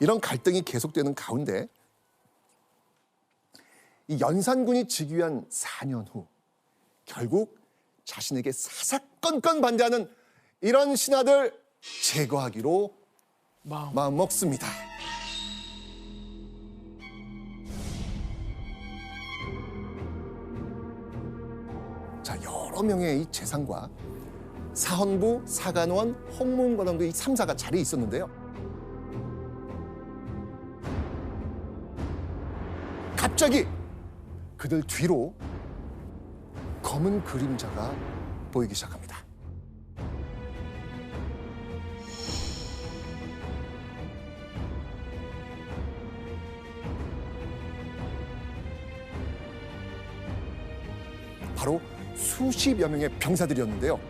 이런 갈등이 계속되는 가운데 이 연산군이 즉위한 4년 후 결국 자신에게 사사건건 반대하는 이런 신하들 제거하기로 마음. 마음 먹습니다. 자 여러 명의 이 재상과 사헌부, 사간원, 홍문관원도 이 3사가 자리에 있었는데요. 갑자기 그들 뒤로 검은 그림자가 보이기 시작합니다. 바로 수십여 명의 병사들이었는데요.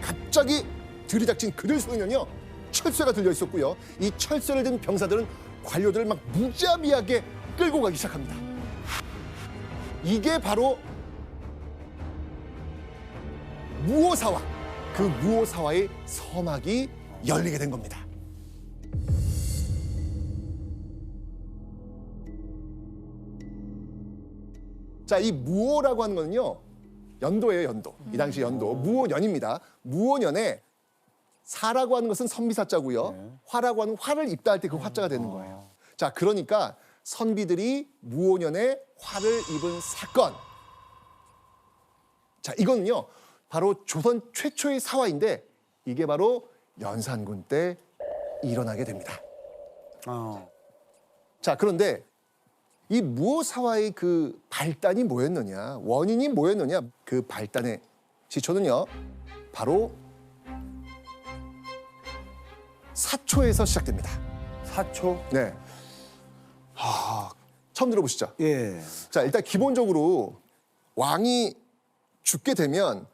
갑자기 들이닥친 그들 손에는요 철쇠가 들려 있었고요. 이 철쇠를 든 병사들은 관료들을 막 무자비하게 끌고 가기 시작합니다. 이게 바로 무오사와 그 무오사와의 서막이 열리게 된 겁니다. 자, 이 무오라고 하는 거는요. 연도예요, 연도. 이 당시 연도. 무오년입니다. 무오년에 사라고 하는 것은 선비사자고요. 화라고 하는 화를 입다 할 때 그 화자가 되는 거예요. 자, 그러니까 선비들이 무오년에 화를 입은 사건. 자, 이거는요. 바로 조선 최초의 사화인데 이게 바로 연산군 때 일어나게 됩니다. 어. 자, 그런데 이 무오사와의 그 발단이 뭐였느냐, 원인이 뭐였느냐, 그 발단의 시초는요, 바로 사초에서 시작됩니다. 사초? 네. 하, 처음 들어보시죠? 예. 자, 일단 기본적으로 왕이 죽게 되면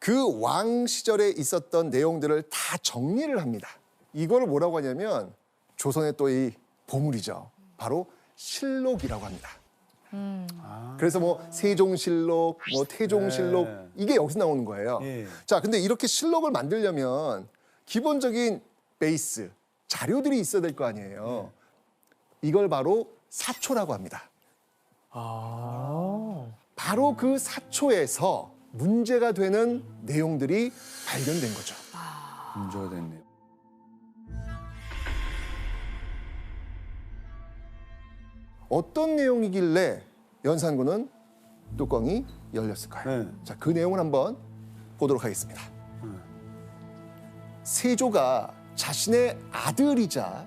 그 왕 시절에 있었던 내용들을 다 정리를 합니다. 이거를 뭐라고 하냐면 조선의 또 이 보물이죠. 바로 실록이라고 합니다. 그래서 뭐 세종실록, 뭐 태종실록 네. 이게 여기서 나오는 거예요. 예. 자, 근데 이렇게 실록을 만들려면 기본적인 베이스 자료들이 있어야 될 거 아니에요. 이걸 바로 사초라고 합니다. 아. 바로 그 사초에서 문제가 되는 내용들이 발견된 거죠. 문제가 됐네요. 어떤 내용이길래 연산군은 뚜껑이 열렸을까요? 네. 자, 그 내용을 한번 보도록 하겠습니다. 세조가 자신의 아들이자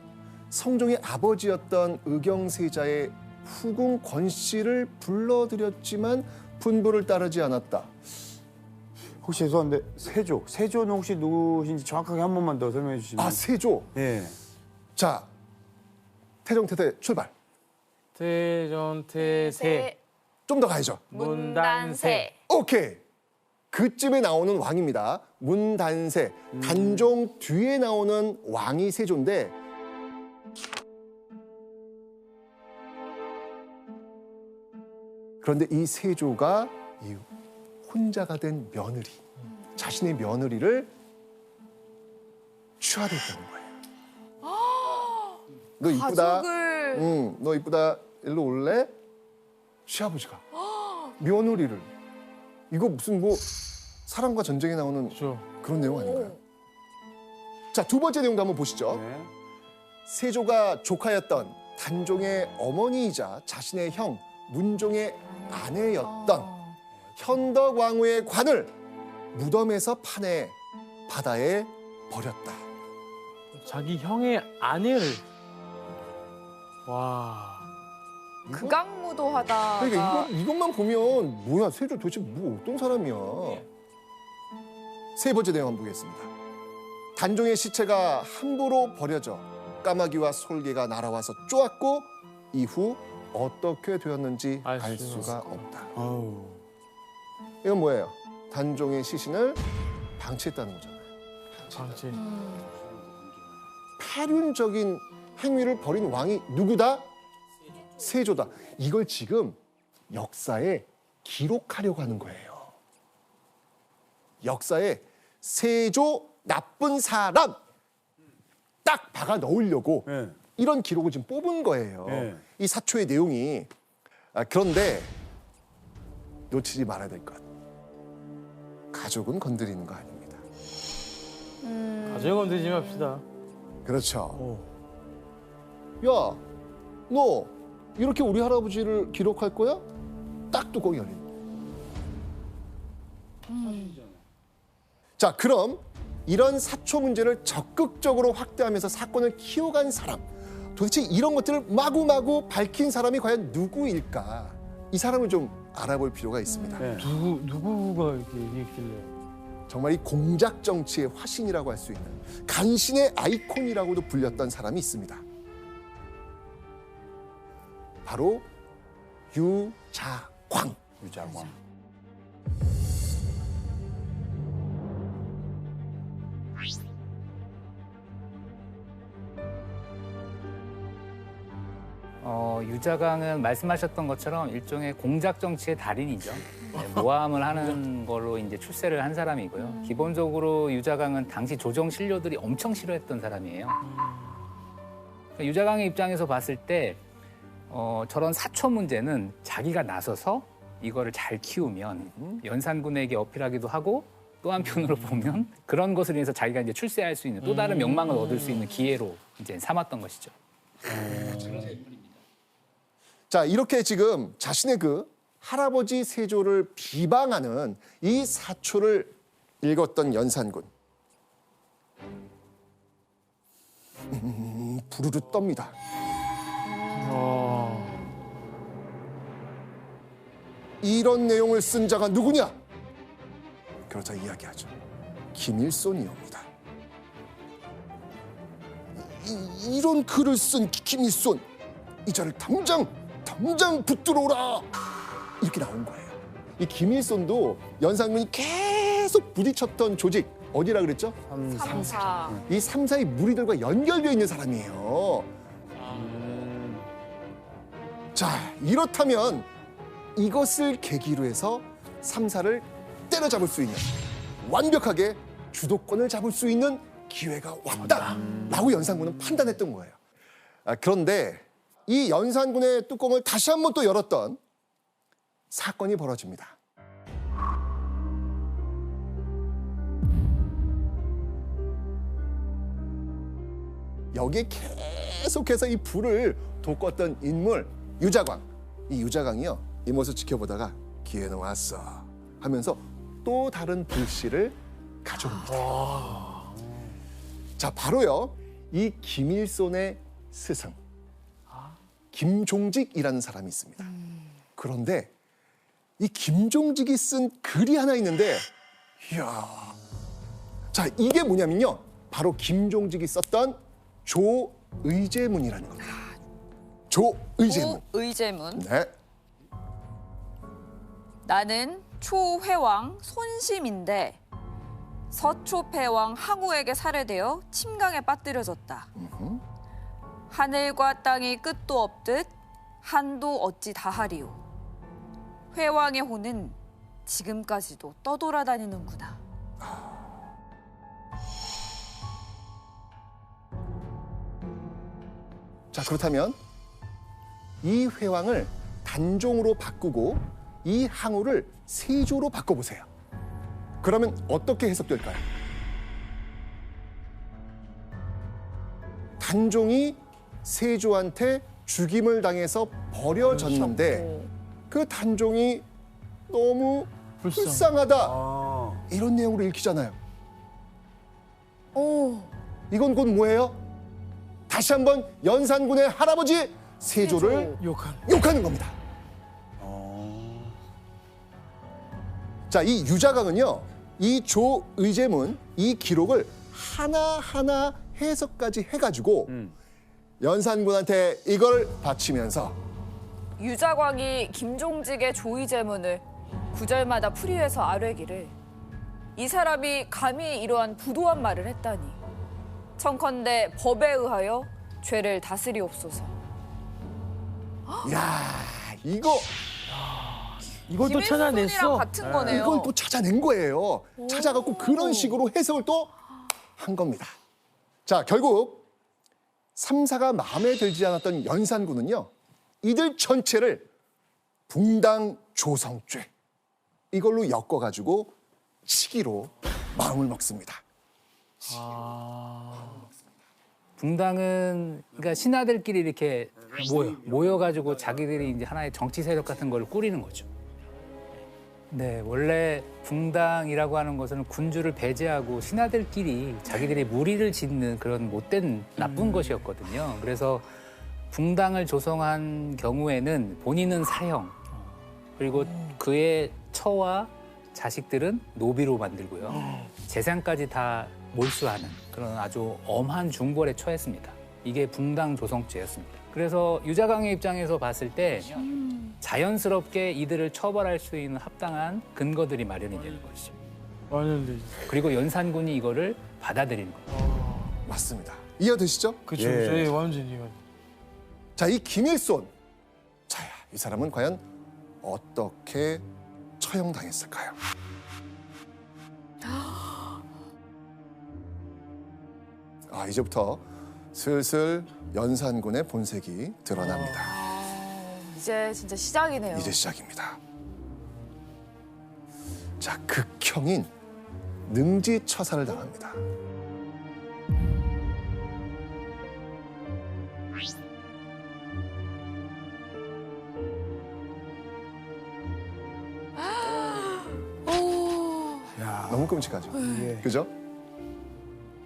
성종의 아버지였던 의경세자의 후궁 권 씨를 불러들였지만 분부를 따르지 않았다. 혹시 죄송한데 세조, 세조는 혹시 누구신지 정확하게 한 번만 더 설명해 주시면. 아, 세조. 예. 자, 태종태세 출발. 태전태세 좀 더 가야죠. 문단세 오케이. 그쯤에 나오는 왕입니다. 문단세. 단종 뒤에 나오는 왕이 세조인데 그런데 이 세조가 이 혼자가 된 며느리, 자신의 며느리를 취하됐다는 거예요. 너 이쁘다. 가족을 응, 너 이쁘다. 일로 올래? 시아버지가 며느리를 이거 무슨 뭐 사랑과 전쟁에 나오는 그렇죠. 그런 내용 아닌가요? 자, 두 번째 내용도 한번 보시죠. 네. 세조가 조카였던 단종의 어머니이자 자신의 형 문종의 아내였던 현덕왕후의 관을 무덤에서 파내 바다에 버렸다. 자기 형의 아내를 와 극악무도하다. 그러니까 이거, 이것만 보면 뭐야 세조 도대체 뭐 어떤 사람이야? 세 번째 내용 한번 보겠습니다. 단종의 시체가 함부로 버려져 까마귀와 솔개가 날아와서 쪼았고 이후 어떻게 되었는지 알 알 수가 없다. 아우. 이건 뭐예요? 단종의 시신을 방치했다는 거잖아요. 방치 파륜적인 행위를 벌인 왕이 누구다? 세조다. 이걸 지금 역사에 기록하려고 하는 거예요. 역사에 세조 나쁜 사람 딱 박아 넣으려고 예. 이런 기록을 지금 뽑은 거예요. 예. 이 사초의 내용이 아, 그런데 놓치지 말아야 될 것. 가족은 건드리는 거 아닙니다. 가정 건드리지 맙시다. 그렇죠. 오. 야, 너 이렇게 우리 할아버지를 기록할 거야? 딱 뚜껑이 열린 거야. 자, 그럼 이런 사초 문제를 적극적으로 확대하면서 사건을 키워간 사람, 도대체 이런 것들을 마구마구 밝힌 사람이 과연 누구일까? 이 사람을 좀 알아볼 필요가 있습니다. 예. 누구 누구가 이렇게 얘기했길래? 정말 이 공작 정치의 화신이라고 할 수 있는 간신의 아이콘이라고도 불렸던 사람이 있습니다. 바로 유자광. 유자광. 어, 유자강은 말씀하셨던 것처럼 일종의 공작 정치의 달인이죠. 네, 모함을 하는 걸로 이제 출세를 한 사람이고요. 기본적으로 유자강은 당시 조정 신료들이 엄청 싫어했던 사람이에요. 그러니까 유자강의 입장에서 봤을 때 어, 저런 사초 문제는 자기가 나서서 이거를 잘 키우면 연산군에게 어필하기도 하고 또 한편으로 보면 그런 것을 인해서 자기가 이제 출세할 수 있는 또 다른 명망을 얻을 수 있는 기회로 이제 삼았던 것이죠. 자, 이렇게 지금 자신의 그 할아버지 세조를 비방하는 이 사초를 읽었던 연산군. 음, 부르르 떱니다. 이런 내용을 쓴 자가 누구냐? 그러자 이야기하죠. 김일손이옵니다. 이, 이런 글을 쓴 김일손, 이 자를 당장 당장 붙들어 오라 이렇게 나온 거예요. 이 김일손도 연산군이 계속 부딪혔던 조직 어디라 그랬죠? 삼사. 이 삼사의 무리들과 연결되어 있는 사람이에요. 자, 이렇다면 이것을 계기로 해서 삼사를 때려잡을 수 있는 완벽하게 주도권을 잡을 수 있는 기회가 왔다라고 연산군은 판단했던 거예요. 아, 그런데 이 연산군의 뚜껑을 다시 한번 또 열었던 사건이 벌어집니다. 여기에 계속해서 이 불을 돋궜던 인물 유자광. 이 유자광이요. 이 모습 지켜보다가 기회는 왔어 하면서 또 다른 불씨를 가져옵니다. 자, 바로요. 이 김일손의 스승 김종직이라는 사람이 있습니다. 그런데 이 김종직이 쓴 글이 하나 있는데 이야. 자, 이게 뭐냐면요. 바로 김종직이 썼던 조의제문이라는 겁니다. 조의제문. 의제문. 네. 나는 초회왕 손심인데 서초패왕 항우에게 살해되어 침강에 빠뜨려졌다. 하늘과 땅이 끝도 없듯 한도 어찌 다하리오. 회왕의 호는 지금까지도 떠돌아다니는구나. 자, 그렇다면 이 회왕을 단종으로 바꾸고 이 항우를 세조로 바꿔보세요. 그러면 어떻게 해석될까요? 단종이 세조한테 죽임을 당해서 버려졌는데 그 단종이 너무 불쌍. 불쌍하다 아. 이런 내용으로 읽히잖아요. 오. 이건 곧 뭐예요? 다시 한번 연산군의 할아버지 세조를 욕한. 욕하는 겁니다. 자, 이 유자강은요, 이 조의제문, 이 기록을 하나하나 해석까지 해가지고 음. 연산군한테 이걸 바치면서 유자광이 김종직의 조의제문을 구절마다 풀이해서 아뢰기를 이 사람이 감히 이러한 부도한 말을 했다니. 청컨대 법에 의하여 죄를 다스리옵소서. 야 이거 이걸 또 찾아냈어. 같은 거네요 이걸 또 찾아낸 거예요. 찾아갖고 그런 식으로 해석을 또 한 겁니다. 자, 결국 삼사가 마음에 들지 않았던 연산군은요. 이들 전체를 붕당 조성죄 이걸로 엮어가지고 치기로 마음을 먹습니다. 붕당은 그러니까 신하들끼리 이렇게 모여 모여가지고 자기들이 이제 하나의 정치 세력 같은 걸 꾸리는 거죠. 네, 원래 붕당이라고 하는 것은 군주를 배제하고 신하들끼리 자기들이 무리를 짓는 그런 못된 나쁜 것이었거든요. 그래서 붕당을 조성한 경우에는 본인은 사형 그리고 그의 처와 자식들은 노비로 만들고요. 재산까지 다 몰수하는 그런 아주 엄한 중벌에 처했습니다. 이게 붕당 조성죄였습니다. 그래서 유자강의 입장에서 봤을 때 자연스럽게 이들을 처벌할 수 있는 합당한 근거들이 마련이 되는 것이죠. 완전 그리고 연산군이 이거를 받아들이는 거예요. 맞습니다. 이해되시죠? 그쵸. 예. 저희 완전 이거. 자, 이 김일손. 자, 이 사람은 과연 어떻게 처형당했을까요? 아, 이제부터 슬슬 연산군의 본색이 드러납니다. 이제 진짜 시작이네요. 이제 시작입니다. 자, 극형인 능지 처사를 당합니다. 너무 끔찍하죠. 예. 그죠?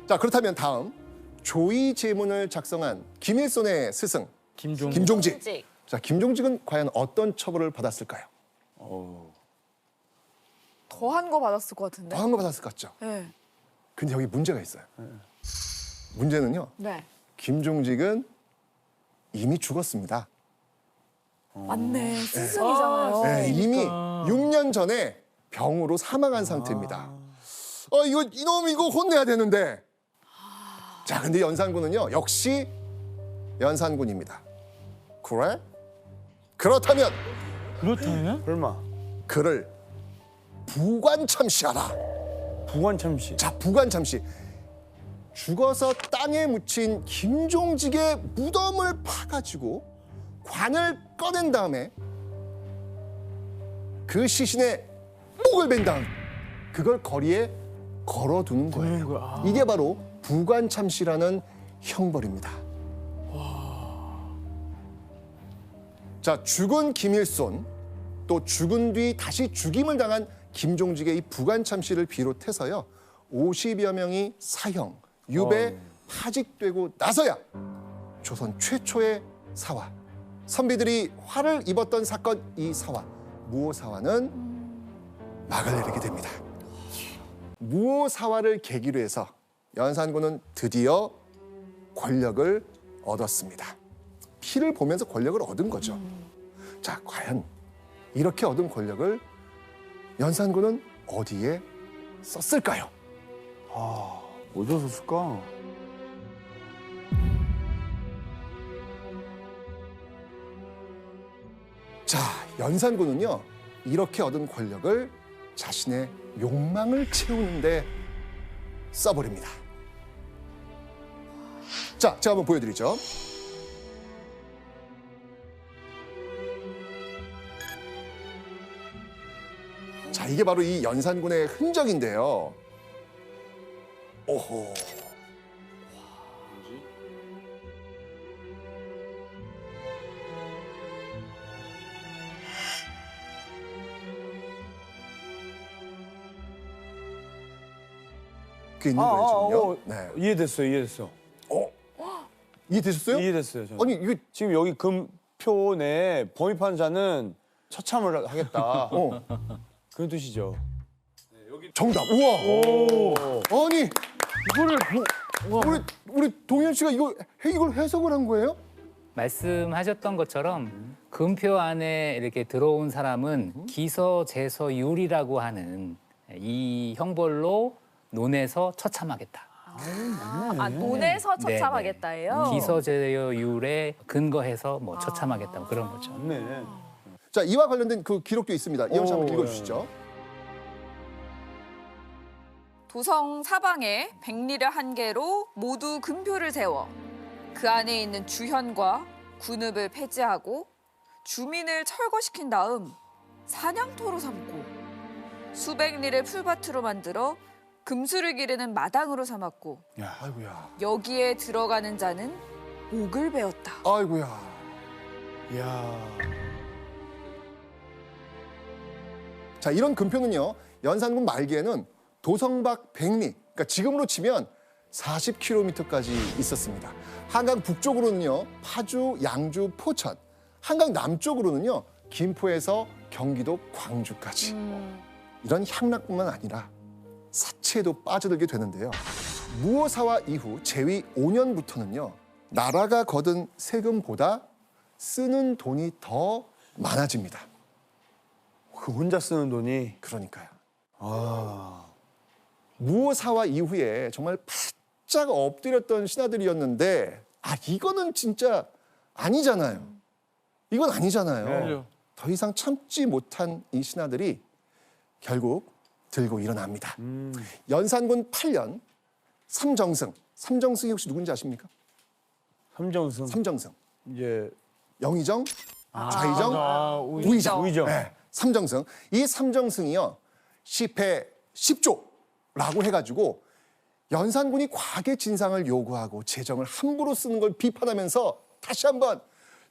자, 그렇다면 다음 조의 제문을 작성한 김일손의 스승 김종. 김종직. 김종직. 자, 김종직은 과연 어떤 처벌을 받았을까요? 더한 거 받았을 것 같은데. 더한 거 받았을 것 같죠? 네. 근데 여기 문제가 있어요. 문제는요. 네. 김종직은 이미 죽었습니다. 맞네. 스승이잖아요. 네, 이미 그러니까. 6년 전에 병으로 사망한 상태입니다. 어, 이거 이놈 이거 혼내야 되는데. 자, 근데 연산군은요. 역시 연산군입니다. 그래? 그렇다면 그렇다면? 설마 그를 부관참시하라. 부관 참시. 자, 부관참시. 죽어서 땅에 묻힌 김종직의 무덤을 파가지고 관을 꺼낸 다음에 그 시신의 목을 벤 다음 그걸 거리에 걸어두는 거예요. 아. 이게 바로 부관참시라는 형벌입니다. 자, 죽은 김일손 또 죽은 뒤 다시 죽임을 당한 김종직의 이 부관참시를 비롯해서요. 50여 명이 사형, 유배, 파직되고 나서야 조선 최초의 사화, 선비들이 화를 입었던 사건 이 사화, 무오사화는 막을 내리게 됩니다. 무오사화를 계기로 해서 연산군은 드디어 권력을 얻었습니다. 피를 보면서 권력을 얻은 거죠. 자, 과연 이렇게 얻은 권력을 연산군은 어디에 썼을까요? 어디서 썼을까? 자, 연산군은요, 이렇게 얻은 권력을 자신의 욕망을 채우는데 써버립니다. 자, 제가 한번 보여드리죠. 자, 이게 바로 이 연산군의 흔적인데요. 오호. 그 있는 거예요, 지금요. 네. 이해됐어요, 이해됐어. 이해되셨어요? 이해됐어요. 저는. 아니, 이게 지금 여기 금표 내에 범입한 자는 처참을 하겠다. 어, 그런 뜻이죠. 정답. 우와. 아니, 이거를 뭐, 와. 우리 우리 동현 씨가 이거 해- 이걸 해석을 한 거예요? 말씀하셨던 것처럼 금표 안에 이렇게 들어온 사람은 기서 제서율이라고 하는 이 형벌로 논에서 처참하겠다. 아, 논에서 네, 처참하겠다예요. 기서제서율에 근거해서 뭐 처참하겠다 뭐 그런 거죠. 맞네. 자, 이와 관련된 그 기록도 있습니다. 이영 씨 한번 오, 읽어주시죠. 도성 사방에 백리를 한 개로 모두 금표를 세워 그 안에 있는 주현과 군읍을 폐지하고 주민을 철거시킨 다음 사냥터로 삼고 수백 리를 풀밭으로 만들어 금수를 기르는 마당으로 삼았고 야, 아이고야. 여기에 들어가는 자는 목을 베었다. 아이고야. 야. 자, 이런 금표는요. 연산군 말기에는 도성박 백리, 그러니까 지금으로 치면 40km까지 있었습니다. 한강 북쪽으로는요. 파주, 양주, 포천. 한강 남쪽으로는요. 김포에서 경기도 광주까지. 이런 향락뿐만 아니라 사치에도 빠져들게 되는데요. 무오사와 이후 제위 5년부터는요. 나라가 거둔 세금보다 쓰는 돈이 더 많아집니다. 그 혼자 쓰는 돈이 그러니까요. 아. 무오사와 이후에 정말 바짝 엎드렸던 신하들이었는데 아 이거는 진짜 아니잖아요. 이건 아니잖아요. 그죠. 더 이상 참지 못한 이 신하들이 결국 들고 일어납니다. 음. 연산군 8년 삼정승. 삼정승이 혹시 누군지 아십니까? 삼정승 삼정승. 이제 영의정, 좌의정, 아. 우의정. 우의정. 네, 삼정승. 이 삼정승이요. 10회 10조라고 해 가지고 연산군이 과계 진상을 요구하고 재정을 함부로 쓰는 걸 비판하면서 다시 한번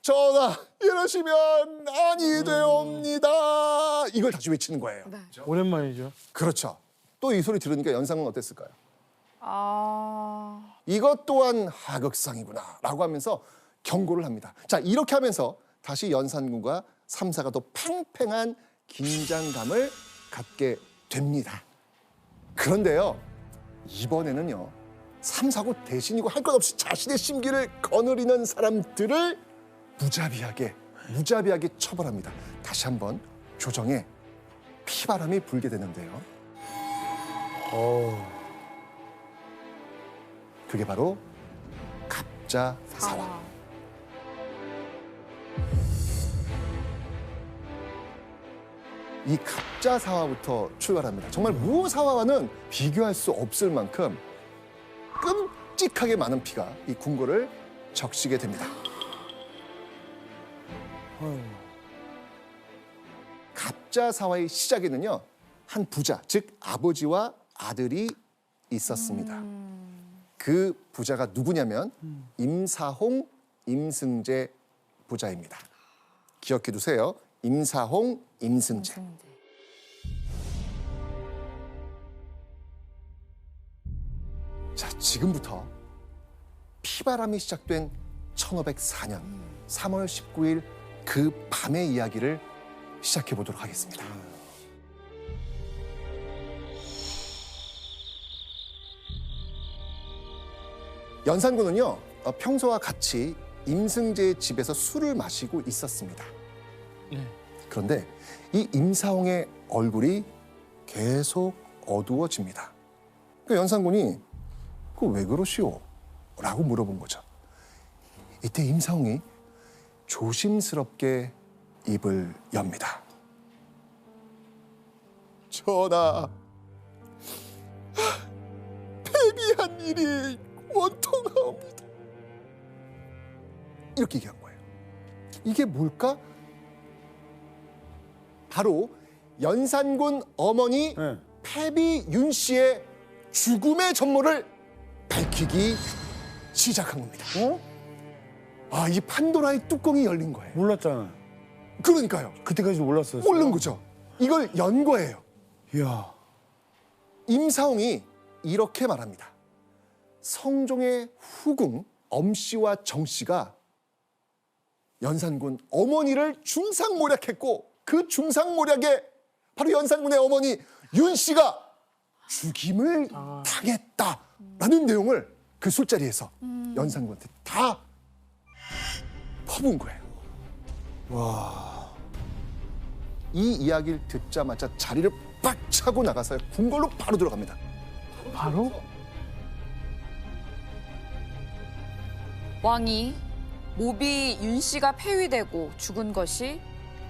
전하 이러시면 아니 되옵니다. 이걸 다시 외치는 거예요. 네. 오랜만이죠. 그렇죠. 또 이 소리 들으니까 연산군 어땠을까요? 아, 이것 또한 하극상이구나 라고 하면서 경고를 합니다. 자 이렇게 하면서 다시 연산군과 삼사가 더 팽팽한 긴장감을 갖게 됩니다. 그런데요 이번에는 요 삼사고 대신이고 할 것 없이 자신의 심기를 거느리는 사람들을 무자비하게 무자비하게 처벌합니다. 다시 한번 조정에 피바람이 불게 되는데요. 어. 그게 바로 갑자사화. 이 갑자사화부터 출발합니다. 정말 무사화와는 비교할 수 없을 만큼 끔찍하게 많은 피가 이 궁궐을 적시게 됩니다. 갑자 사화의 시작에는요 한 부자 즉 아버지와 아들이 있었습니다. 그 부자가 누구냐면 임사홍, 임승재 부자입니다. 기억해 두세요. 임사홍, 임승재. 자, 지금부터 피바람이 시작된 1504년 3월 19일 그 밤의 이야기를 시작해 보도록 하겠습니다. 연산군은요 어, 평소와 같이 임승재의 집에서 술을 마시고 있었습니다. 네. 그런데 이 임사홍의 얼굴이 계속 어두워집니다. 그 연산군이 그 왜 그러시오? 라고 물어본 거죠. 이때 임사홍이 조심스럽게 입을 엽니다. 전하, 패비한 일이 원통하옵니다. 이렇게 얘기한 거예요. 이게 뭘까? 바로 연산군 어머니 네. 패비 윤 씨의 죽음의 전모를 밝히기 시작한 겁니다. 어? 아, 이 판도라의 뚜껑이 열린 거예요. 몰랐잖아. 그러니까요. 그때까지 몰랐었어. 모르는 거죠. 이걸 연 거예요. 이야. 임사홍이 이렇게 말합니다. 성종의 후궁 엄 씨와 정 씨가 연산군 어머니를 중상모략했고 그 중상모략에 바로 연산군의 어머니 윤 씨가 죽임을 당했다라는 내용을 그 술자리에서 연산군한테 다 퍼부은 거예요. 이 이야기를 듣자마자 자리를 빡 차고 나가서 궁궐로 바로 들어갑니다. 바로? 왕이 모비 윤 씨가 폐위되고 죽은 것이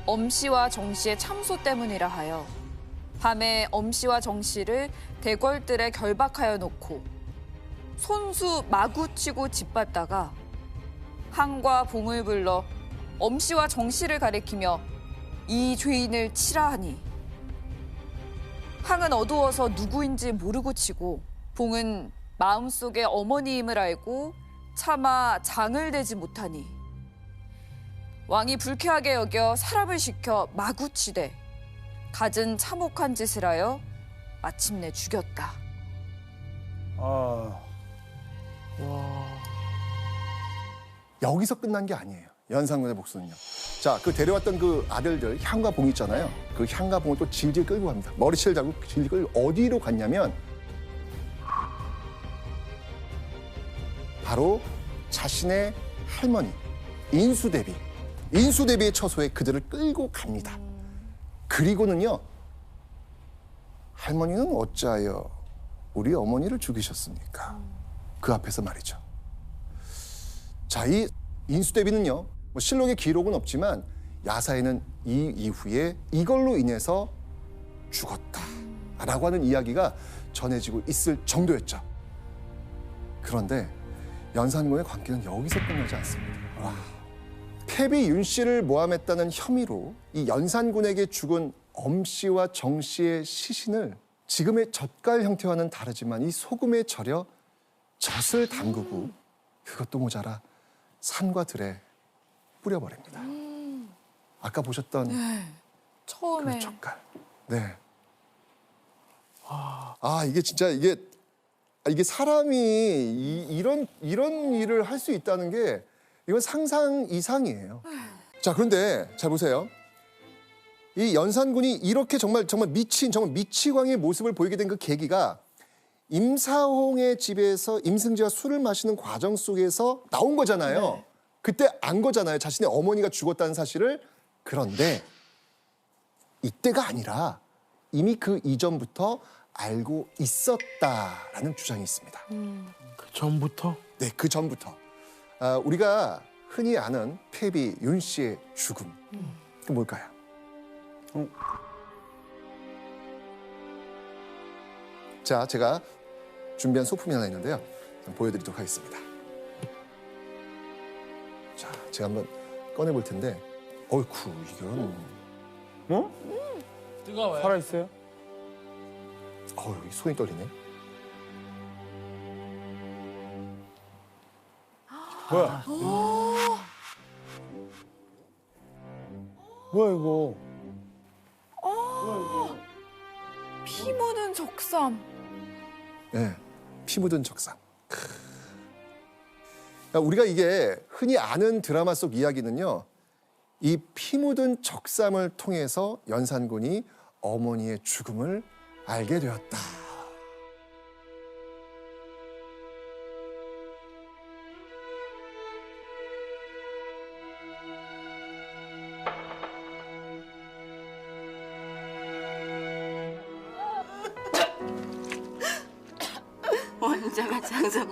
엄 씨와 정 씨의 참소 때문이라 하여 밤에 엄 씨와 정 씨를 대궐들에 결박하여 놓고 손수 마구 치고 짓밟다가 항과 봉을 불러 엄씨와 정씨를 가리키며 이 죄인을 치라 하니 항은 어두워서 누구인지 모르고 치고 봉은 마음속에 어머니임을 알고 차마 장을 대지 못하니 왕이 불쾌하게 여겨 사람을 시켜 마구 치되 갖은 참혹한 짓을 하여 마침내 죽였다. 아, 와. 여기서 끝난 게 아니에요. 연산군의 복수는요. 자, 그 데려왔던 그 아들들 향과 봉 있잖아요. 그 향과 봉을 또 질질 끌고 갑니다. 머리채를 잡고 질질 끌고 어디로 갔냐면 바로 자신의 할머니 인수대비 인수대비의 처소에 그들을 끌고 갑니다. 그리고는요 할머니는 어찌하여 우리 어머니를 죽이셨습니까? 그 앞에서 말이죠. 자, 이 인수대비는요, 뭐 실록의 기록은 없지만 야사에는 이 이후에 이걸로 인해서 죽었다라고 하는 이야기가 전해지고 있을 정도였죠. 그런데 연산군의 관계는 여기서 끝나지 않습니다. 와. 패비 윤 씨를 모함했다는 혐의로 이 연산군에게 죽은 엄 씨와 정 씨의 시신을 지금의 젓갈 형태와는 다르지만 이 소금에 절여 젖을 담그고 그것도 모자라 산과 들에 뿌려버립니다. 아까 보셨던 처음에 그 젓갈. 네. 아 이게 진짜 이게 아, 이게 사람이 이, 런 이런 일을 할 수 있다는 게 이건 상상 이상이에요. 자 그런데 잘 보세요. 이 연산군이 이렇게 정말 정말 미친 정말 미치광이의 모습을 보이게 된 그 계기가 임사홍의 집에서 임승지와 술을 마시는 과정 속에서 나온 거잖아요. 그때 안 거잖아요. 자신의 어머니가 죽었다는 사실을. 그런데 이때가 아니라 이미 그 이전부터 알고 있었다라는 주장이 있습니다. 그 전부터 네, 그 전부터 아, 우리가 흔히 아는 패비 윤 씨의 죽음. 그 뭘까요? 어? 자, 제가 준비한 소품이 하나 있는데요. 좀 보여드리도록 하겠습니다. 자, 제가 한번 꺼내 볼 텐데, 어이쿠 이건 어? 뜨거워요. 살아 있어요? 어우 이 손이 떨리네. 뭐야? 뭐야 이거? 피 묻은 적삼. 예, 피 묻은 적상. 크. 그러니까 우리가 이게 흔히 아는 드라마 속 이야기는요, 이 피 묻은 적삼을 통해서 연산군이 어머니의 죽음을 알게 되었다.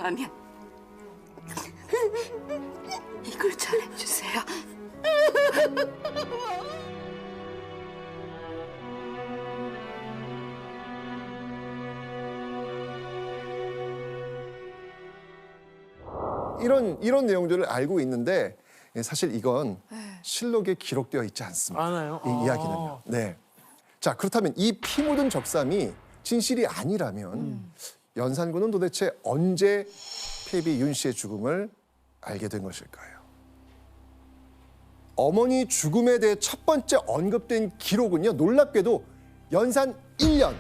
장성하면 이걸 전해주세요. 이런 이런 내용들을 알고 있는데 예, 사실 이건 네. 실록에 기록되어 있지 않습니다. 알아요? 이 아. 이야기는요. 네. 자 그렇다면 이 피 묻은 적삼이 진실이 아니라면 음. 연산군은 도대체 언제 패비 윤 씨의 죽음을 알게 된 것일까요? 어머니 죽음에 대해 첫 번째 언급된 기록은요 놀랍게도 연산 1년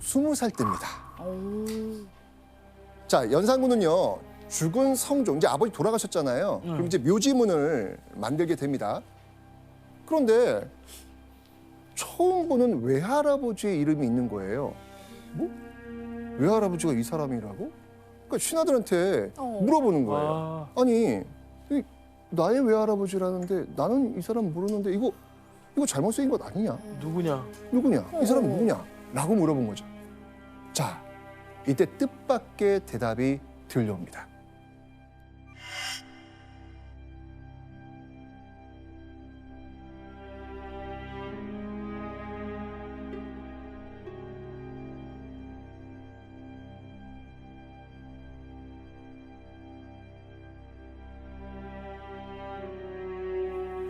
20살 때입니다. 자 연산군은요 죽은 성종 이제 아버지 돌아가셨잖아요. 그럼 이제 묘지문을 만들게 됩니다. 그런데 처음 보는 외할아버지의 이름이 있는 거예요. 뭐? 외할아버지가 이 사람이라고? 그러니까 신하들한테 어. 물어보는 거예요. 와. 아니 이 나의 외할아버지라는데 나는 이 사람 모르는데 이거 이거 잘못 쓰인 것 아니냐? 누구냐? 누구냐? 이 사람 어. 누구냐? 라고 물어본 거죠. 자, 이때 뜻밖의 대답이 들려옵니다.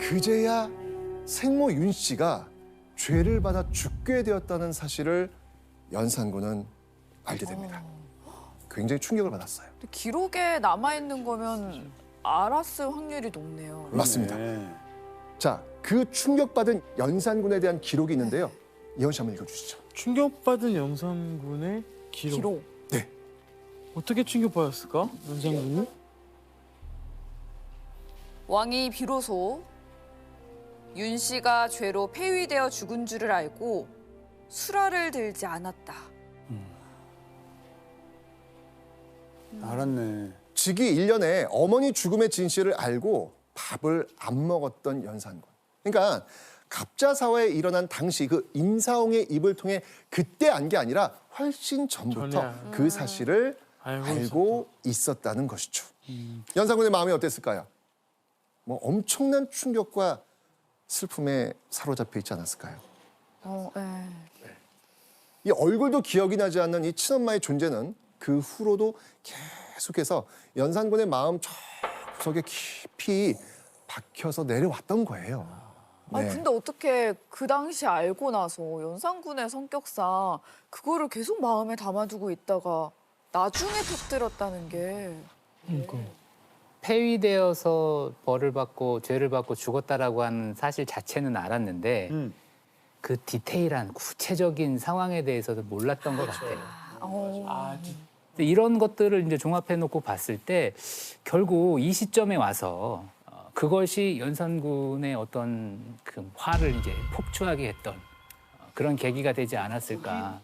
그제야 생모 윤 씨가 죄를 받아 죽게 되었다는 사실을 연산군은 알게 됩니다. 굉장히 충격을 받았어요. 근데 기록에 남아 있는 거면 알았을 확률이 높네요. 맞습니다. 네. 자, 그 충격받은 연산군에 대한 기록이 있는데요. 이현 씨 한번 읽어주시죠. 충격받은 연산군의 기록. 기록. 네. 어떻게 충격받았을까? 연산군이? 왕이 비로소 윤 씨가 죄로 폐위되어 죽은 줄을 알고 수라를 들지 않았다. 알았네. 직위 1년에 어머니 죽음의 진실을 알고 밥을 안 먹었던 연산군. 그러니까 갑자 사화에 일어난 당시 그 임사홍의 입을 통해 그때 안 게 아니라 훨씬 전부터 전에 그 사실을 알고 알고 있었다는 것이죠. 연산군의 마음이 어땠을까요? 뭐 엄청난 충격과 슬픔에 사로잡혀 있지 않았을까요? 어, 예. 이 얼굴도 기억이 나지 않는 이 친엄마의 존재는 그 후로도 계속해서 연산군의 마음 저 구석에 깊이 박혀서 내려왔던 거예요. 아 네. 근데 어떻게 그 당시 알고 나서 연산군의 성격상 그거를 계속 마음에 담아두고 있다가 나중에 터뜨렸다는 게 폐위되어서 벌을 받고 죄를 받고 죽었다라고 하는 사실 자체는 알았는데 음. 그 디테일한 구체적인 상황에 대해서도 몰랐던 것 같아요. 어, 아, 근데 이런 것들을 이제 종합해 놓고 봤을 때 결국 이 시점에 와서 어, 그것이 연산군의 어떤 그 화를 이제 폭주하게 했던 어, 그런 계기가 되지 않았을까.